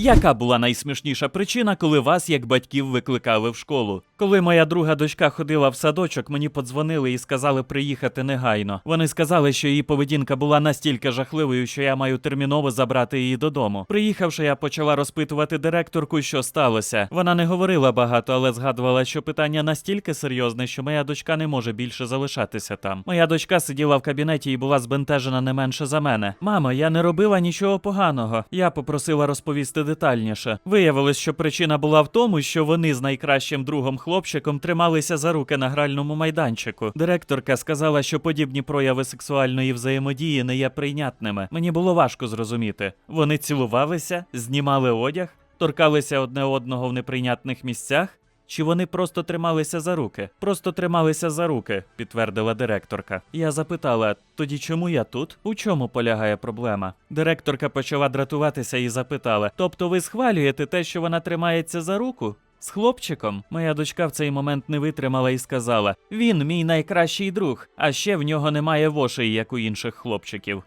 Яка була найсмішніша причина, коли вас, як батьків, викликали в школу? Коли моя друга дочка ходила в садочок, мені подзвонили і сказали приїхати негайно. Вони сказали, що її поведінка була настільки жахливою, що я маю терміново забрати її додому. Приїхавши, я почала розпитувати директорку, що сталося. Вона не говорила багато, але згадувала, що питання настільки серйозне, що моя дочка не може більше залишатися там. Моя дочка сиділа в кабінеті і була збентежена не менше за мене. Мамо, я не робила нічого поганого. Я попросила розповісти детальніше. Виявилось, що причина була в тому, що вони з найкращим другом хлопчиком трималися за руки на гральному майданчику. Директорка сказала, що подібні прояви сексуальної взаємодії не є прийнятними. Мені було важко зрозуміти. Вони цілувалися, знімали одяг, торкалися одне одного в неприйнятних місцях. Чи вони просто трималися за руки? Просто трималися за руки, підтвердила директорка. Я запитала: тоді чому я тут? У чому полягає проблема? Директорка почала дратуватися і запитала: Тобто ви схвалюєте те, що вона тримається за руку? З хлопчиком моя дочка в цей момент не витримала і сказала: Він мій найкращий друг, а ще в нього немає вошей, як у інших хлопчиків.